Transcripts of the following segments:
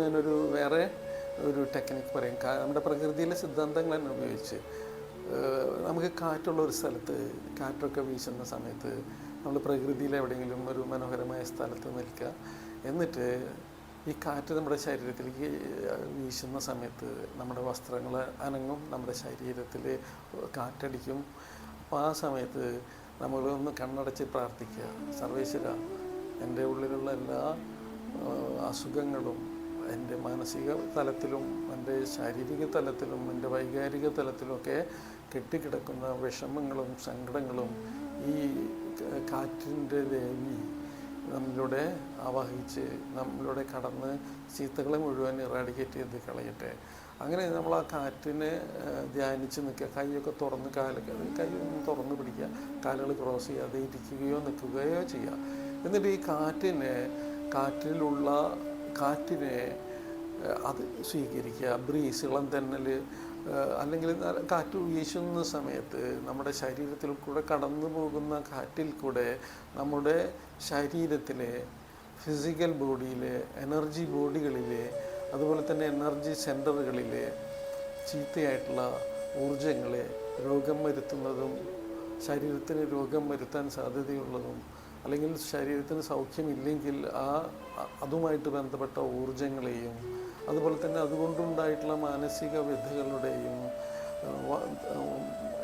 ഞാനൊരു വേറെ ഒരു ടെക്നിക്ക് പറയും. നമ്മുടെ പ്രകൃതിയിലെ സിദ്ധാന്തങ്ങൾ തന്നെ ഉപയോഗിച്ച് നമുക്ക് കാറ്റുള്ള ഒരു സ്ഥലത്ത് കാറ്റൊക്കെ വീശുന്ന സമയത്ത് നമ്മൾ പ്രകൃതിയിൽ എവിടെയെങ്കിലും ഒരു മനോഹരമായ സ്ഥലത്ത് നിൽക്കുക. എന്നിട്ട് ഈ കാറ്റ് നമ്മുടെ ശരീരത്തിലേക്ക് വീശുന്ന സമയത്ത് നമ്മുടെ വസ്ത്രങ്ങൾ അനങ്ങും നമ്മുടെ ശരീരത്തിൽ കാറ്റടിക്കും. അപ്പോൾ ആ സമയത്ത് നമ്മൾ ഒന്ന് കണ്ണടച്ച് പ്രാർത്ഥിക്കുക. സർവേശ്വര എന്റെ ഉള്ളിലുള്ള എല്ലാ അസുഖങ്ങളും എന്റെ മാനസിക തലത്തിലും എന്റെ ശാരീരിക തലത്തിലും എന്റെ വൈകാരിക തലത്തിലുമൊക്കെ കെട്ടിക്കിടക്കുന്ന വിഷമങ്ങളും സങ്കടങ്ങളും ഈ കാറ്റിന്റെ ദേവി നമ്മളുടെ ആവാഹിച്ച് നമ്മളുടെ കടന്ന് ചീത്തകളെ മുഴുവൻ ഇറാഡിക്കേറ്റ് ചെയ്ത് കളയട്ടെ. അങ്ങനെ നമ്മൾ ആ കാറ്റിനെ ധ്യാനിച്ച് നിൽക്കുക. കൈയൊക്കെ തുറന്ന് കാലൊക്കെ കൈയൊന്നും തുറന്ന് പിടിക്കുക. കാലുകൾ ക്രോസ് ചെയ്യാതെ ഇരിക്കുകയോ നിൽക്കുകയോ ചെയ്യുക. എന്നിട്ട് ഈ കാറ്റിനെ കാറ്റിലുള്ള കാറ്റിനെ അത് സ്വീകരിക്കുക. ബ്രീസ് ഇളം തെന്നൽ അല്ലെങ്കിൽ കാറ്റ് വീശുന്ന സമയത്ത് നമ്മുടെ ശരീരത്തിൽ കൂടെ കടന്നു പോകുന്ന കാറ്റിൽ കൂടെ നമ്മുടെ ശരീരത്തിലെ ഫിസിക്കൽ ബോഡിയിലെ എനർജി ബോഡികളിലെ അതുപോലെ തന്നെ എനർജി സെന്ററുകളിലെ ചീത്തയായിട്ടുള്ള ഊർജങ്ങളെ രോഗം വരുത്തുന്നതും ശരീരത്തിന് രോഗം വരുത്താൻ സാധ്യതയുള്ളതും അല്ലെങ്കിൽ ശരീരത്തിന് സൗഖ്യമില്ലെങ്കിൽ ആ അതുമായിട്ട് ബന്ധപ്പെട്ട ഊർജങ്ങളെയും അതുപോലെ തന്നെ അതുകൊണ്ടുണ്ടായിട്ടുള്ള മാനസിക വ്യഥകളുടെയും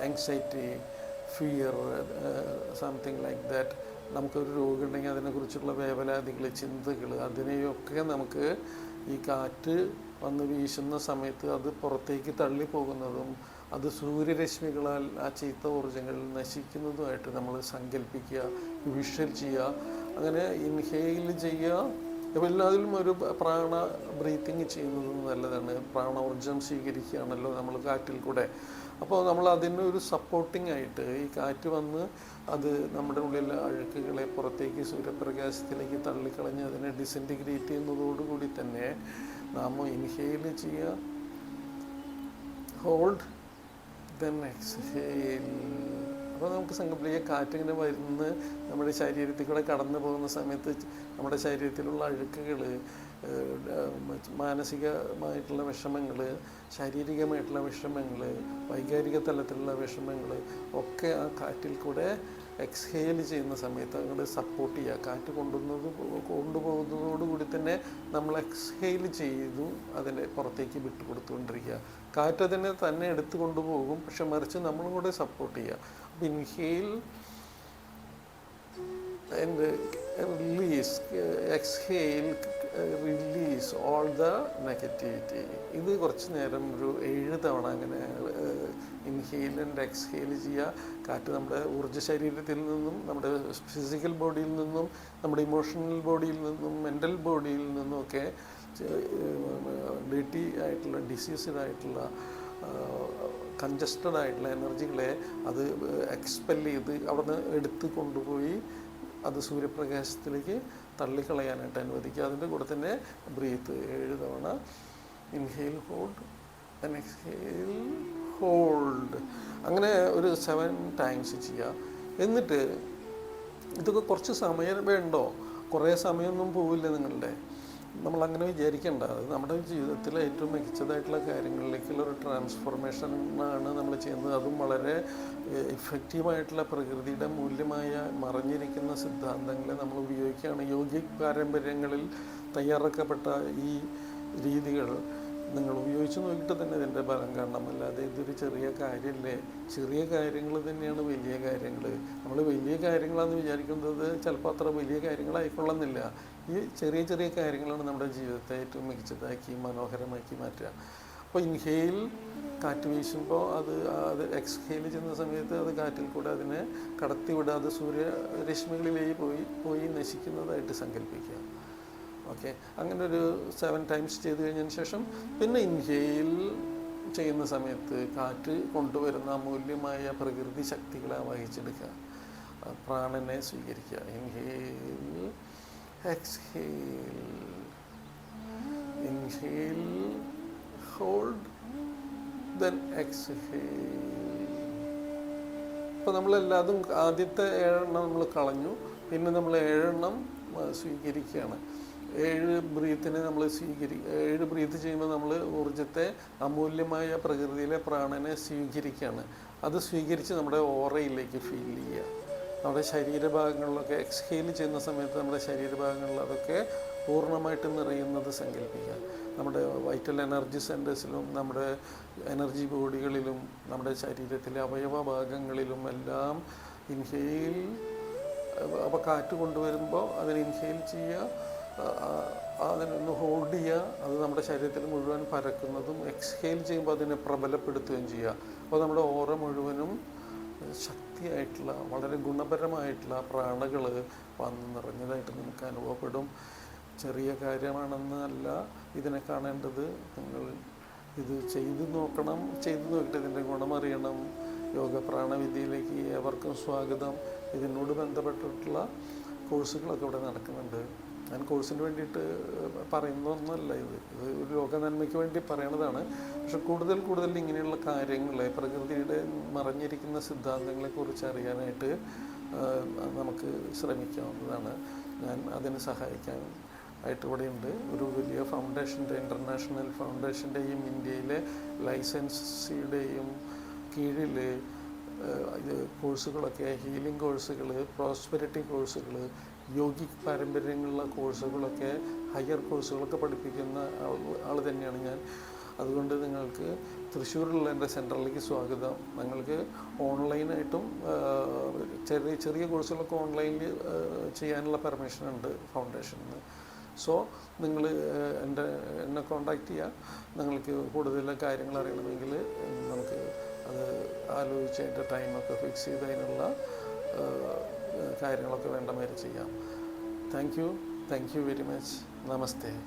anxiety fear something like that നമുക്കൊരു രോഗമുണ്ടെങ്കിൽ അതിനെക്കുറിച്ചുള്ള വേവലാതികൾ ചിന്തകൾ അതിനെയൊക്കെ നമുക്ക് ഈ കാറ്റ് വന്ന് വീശുന്ന സമയത്ത് അത് പുറത്തേക്ക് തള്ളിപ്പോകുന്നതും അത് സൂര്യരശ്മികളാൽ ആ ചീത്ത ഊർജങ്ങൾ നശിക്കുന്നതുമായിട്ട് നമ്മൾ സങ്കല്പിക്കുക വിഷ്വൽ ചെയ്യുക. അങ്ങനെ ഇൻഹെയിൽ ചെയ്യുക. അപ്പോൾ എല്ലാത്തിലും ഒരു പ്രാണ ബ്രീത്തിങ് ചെയ്യുന്നത് നല്ലതാണ്. പ്രാണ ഊർജം സ്വീകരിക്കുകയാണല്ലോ നമ്മൾ കാറ്റിൽ കൂടെ. അപ്പോൾ നമ്മൾ അതിന് ഒരു സപ്പോർട്ടിംഗ് ആയിട്ട് ഈ കാറ്റ് വന്ന് അത് നമ്മുടെ ഉള്ളിലെ അഴുക്കുകളെ പുറത്തേക്ക് സൂര്യപ്രകാശത്തിലേക്ക് തള്ളിക്കളഞ്ഞ് അതിനെ ഡിസിന്റിഗ്രേറ്റ് ചെയ്യുന്നതോടുകൂടി തന്നെ നാം ഇൻഹെയിൽ ചെയ്യുക. ഹോൾഡ് ദെൻ എക്സ്ഹെയിൽ അപ്പോൾ നമുക്ക് സങ്കല്പിക്കുക കാറ്റിങ്ങനെ വരുന്ന നമ്മുടെ ശരീരത്തിൽ കൂടെ കടന്നു പോകുന്ന സമയത്ത് നമ്മുടെ ശരീരത്തിലുള്ള അഴുക്കുകൾ മാനസികമായിട്ടുള്ള വിഷമങ്ങൾ ശാരീരികമായിട്ടുള്ള വിഷമങ്ങൾ വൈകാരിക തലത്തിലുള്ള വിഷമങ്ങൾ ഒക്കെ ആ കാറ്റിൽ കൂടെ എക്സ്ഹെയിൽ ചെയ്യുന്ന സമയത്ത് അങ്ങോട്ട് സപ്പോർട്ട് ചെയ്യുക. കാറ്റ് കൊണ്ടുവന്നത് കൊണ്ടുപോകുന്നതോടുകൂടി തന്നെ നമ്മൾ എക്സ്ഹെയിൽ ചെയ്തു അതിനെ പുറത്തേക്ക് വിട്ടുകൊടുത്തുകൊണ്ടിരിക്കുക. കാറ്റ് അതിനെ തന്നെ എടുത്തു കൊണ്ടുപോകും പക്ഷെ മറിച്ച് നമ്മളും കൂടെ സപ്പോർട്ട് ചെയ്യുക. അപ്പം inhale and release exhale release all the negativity ഇത് കുറച്ച് നേരം ഒരു ഏഴ് തവണ അങ്ങനെ ഇൻഹെയിൽ ആൻഡ് എക്സ്ഹെയിൽ ചെയ്യുക. കാറ്റ് നമ്മുടെ ഊർജ ശരീരത്തിൽ നിന്നും നമ്മുടെ ഫിസിക്കൽ ബോഡിയിൽ നിന്നും നമ്മുടെ ഇമോഷണൽ ബോഡിയിൽ നിന്നും മെന്റൽ ബോഡിയിൽ നിന്നും ഒക്കെ ഡേറ്റി ആയിട്ടുള്ള ഡിസീസ്ഡ് ആയിട്ടുള്ള കൺജസ്റ്റഡ് ആയിട്ടുള്ള എനർജികളെ അത് എക്സ്പെൽ ചെയ്ത് അവിടുന്ന് എടുത്ത് കൊണ്ടുപോയി അത് സൂര്യപ്രകാശത്തിലേക്ക് തള്ളിക്കളയാനായിട്ട് അനുവദിക്കുക. അതിന്റെ കൂടെ തന്നെ ബ്രീത്ത് ഏഴ് തവണ. Inhale hold. ഹോൾഡ് അങ്ങനെ ഒരു സെവൻ ടൈംസ് ചെയ്യുക എന്നിട്ട് ഇതൊക്കെ കുറച്ച് സമയം വേണ്ടോ? കുറേ സമയമൊന്നും പോവില്ല നിങ്ങളുടെ. നമ്മൾ അങ്ങനെ വിചാരിക്കേണ്ട. അത് നമ്മുടെ ജീവിതത്തിലെ ഏറ്റവും മികച്ചതായിട്ടുള്ള കാര്യങ്ങളിലേക്കുള്ള ഒരു ട്രാൻസ്ഫോർമേഷൻ ആണ് നമ്മൾ ചെയ്യുന്നത്. അതും വളരെ ഇഫക്റ്റീവായിട്ടുള്ള പ്രകൃതിയുടെ മൂല്യമായ മറിഞ്ഞിരിക്കുന്ന സിദ്ധാന്തങ്ങളെ നമ്മൾ ഉപയോഗിക്കുകയാണ്. യോഗിക് പാരമ്പര്യങ്ങളിൽ തയ്യാറാക്കപ്പെട്ട ഈ രീതികൾ. നിങ്ങൾ ഉപയോഗിച്ച് നോക്കിയിട്ട് തന്നെ ഇതിന്റെ ഫലം കാണണം. അല്ലാതെ ഇതൊരു ചെറിയ കാര്യമല്ലേ ചെറിയ കാര്യങ്ങൾ തന്നെയാണ് വലിയ കാര്യങ്ങൾ. നമ്മൾ വലിയ കാര്യങ്ങളാണെന്ന് വിചാരിക്കുന്നത് ചിലപ്പോൾ അത്ര വലിയ കാര്യങ്ങളായിക്കൊള്ളുന്നില്ല. ഈ ചെറിയ ചെറിയ കാര്യങ്ങളാണ് നമ്മുടെ ജീവിതത്തെ ഏറ്റവും മികച്ചതാക്കി മനോഹരമാക്കി മാറ്റുക. അപ്പോൾ ഇൻഹെയിൽ കാറ്റ് വീശുമ്പോൾ അത് അത് എക്സ്ഹെയിൽ ചെയ്യുന്ന സമയത്ത് അത് കാറ്റിൽ കൂടെ അതിനെ കടത്തിവിടാതെ സൂര്യരശ്മികളിലേക്ക് പോയി പോയി നശിക്കുന്നതായിട്ട് സങ്കല്പിക്കുക. ഓക്കെ. അങ്ങനെ ഒരു സെവൻ ടൈംസ് ചെയ്ത് കഴിഞ്ഞതിന് ശേഷം പിന്നെ ഇൻഹെയിൽ ചെയ്യുന്ന സമയത്ത് കാറ്റ് കൊണ്ടുവരുന്ന അമൂല്യമായ പ്രകൃതി ശക്തികളെ വഹിച്ചെടുക്കുക. പ്രാണനെ സ്വീകരിക്കുക. Inhale exhale inhale hold then exhale ഇപ്പോൾ നമ്മളെല്ലാതും ആദ്യത്തെ ഏഴെണ്ണം നമ്മൾ കളഞ്ഞു. പിന്നെ നമ്മൾ ഏഴെണ്ണം സ്വീകരിക്കുകയാണ്. ഏഴ് ബ്രീത്തിനെ നമ്മൾ സ്വീകരി ഏഴ് ബ്രീത്ത് ചെയ്യുമ്പോൾ നമ്മൾ ഊർജത്തെ അമൂല്യമായ പ്രകൃതിയിലെ പ്രാണനെ സ്വീകരിക്കുകയാണ്. അത് സ്വീകരിച്ച് നമ്മുടെ ഓറയിലേക്ക് ഫീൽ ചെയ്യുക. നമ്മുടെ ശരീരഭാഗങ്ങളിലൊക്കെ എക്സ്ഹെയിൽ ചെയ്യുന്ന സമയത്ത് നമ്മുടെ ശരീരഭാഗങ്ങളിൽ അതൊക്കെ പൂർണമായിട്ട് നിറയുന്നത് സങ്കല്പിക്കുക. നമ്മുടെ വൈറ്റൽ എനർജി സെന്റേഴ്സിലും നമ്മുടെ എനർജി ബോഡികളിലും നമ്മുടെ ശരീരത്തിലെ അവയവ ഭാഗങ്ങളിലും എല്ലാം ഇൻഹെയിൽ അപ്പോൾ കാറ്റ് കൊണ്ടുവരുമ്പോൾ അതിന് ഇൻഹെയിൽ ചെയ്യുക. അതിനൊന്ന് ഹോൾഡ് ചെയ്യുക. അത് നമ്മുടെ ശരീരത്തിൽ മുഴുവൻ പരക്കുന്നതും എക്സ്ഹെയിൽ ചെയ്യുമ്പോൾ അതിനെ പ്രബലപ്പെടുത്തുകയും ചെയ്യുക. അപ്പോൾ നമ്മുടെ ഓറ മുഴുവനും ശക്തിയായിട്ടുള്ള വളരെ ഗുണപരമായിട്ടുള്ള പ്രാണകൾ വന്ന് നിറഞ്ഞതായിട്ട് നമുക്ക് അനുഭവപ്പെടും. ചെറിയ കാര്യമാണെന്നല്ല ഇതിനെ കാണേണ്ടത്. നിങ്ങൾ ഇത് ചെയ്തു നോക്കണം. ചെയ്തു നോക്കിയിട്ട് ഇതിന്റെ ഗുണമറിയണം യോഗ പ്രാണവിദ്യയിലേക്ക് ഏവർക്കും സ്വാഗതം. ഇതിനോട് ബന്ധപ്പെട്ടിട്ടുള്ള കോഴ്സുകളൊക്കെ ഇവിടെ നടക്കുന്നുണ്ട്. ഞാൻ കോഴ്സിന് വേണ്ടിയിട്ട് പറയുന്നതൊന്നുമല്ല ഇത്. ഇത് ഒരു ലോക നന്മയ്ക്ക് വേണ്ടി പറയണതാണ്. പക്ഷെ കൂടുതൽ കൂടുതൽ ഇങ്ങനെയുള്ള കാര്യങ്ങളെ പ്രകൃതിയുടെ മറഞ്ഞിരിക്കുന്ന സിദ്ധാന്തങ്ങളെക്കുറിച്ച് അറിയാനായിട്ട് നമുക്ക് ശ്രമിക്കാവുന്നതാണ്. ഞാൻ അതിന് സഹായിക്കാൻ ആയിട്ട് ഇവിടെയുണ്ട് ഒരു വലിയ ഫൗണ്ടേഷന്റെ ഇന്റർനാഷണൽ ഫൗണ്ടേഷന്റെയും ഇന്ത്യയിലെ ലൈസൻസിയുടെയും കീഴിൽ കോഴ്സുകളൊക്കെ ഹീലിംഗ് കോഴ്സുകൾ പ്രോസ്പെരിറ്റി കോഴ്സുകൾ യോഗിക് പാരമ്പര്യങ്ങളിലുള്ള കോഴ്സുകളൊക്കെ ഹയർ കോഴ്സുകളൊക്കെ പഠിപ്പിക്കുന്ന ആൾ തന്നെയാണ് ഞാൻ. അതുകൊണ്ട് നിങ്ങൾക്ക് തൃശ്ശൂരിലുള്ള എന്റെ സെന്ററിലേക്ക് സ്വാഗതം. നിങ്ങൾക്ക് ഓൺലൈനായിട്ടും ചെറിയ ചെറിയ കോഴ്സുകളൊക്കെ ഓൺലൈനിൽ ചെയ്യാനുള്ള പെർമിഷൻ ഉണ്ട് ഫൗണ്ടേഷനിൽ നിന്ന് സോ നിങ്ങൾ എന്റെ എന്നെ കോണ്ടാക്ട് ചെയ്യുക നിങ്ങൾക്ക് കൂടുതൽ കാര്യങ്ങൾ അറിയണമെങ്കിൽ നമുക്ക് അത് ആലോചിച്ച് അതിന്റെ ടൈമൊക്കെ ഫിക്സ് ചെയ്ത് അതിനുള്ള ആ, കാര്യങ്ങളൊക്കെ വേണ്ട മാതിരി ചെയ്യാം. Thank you thank you very much namaste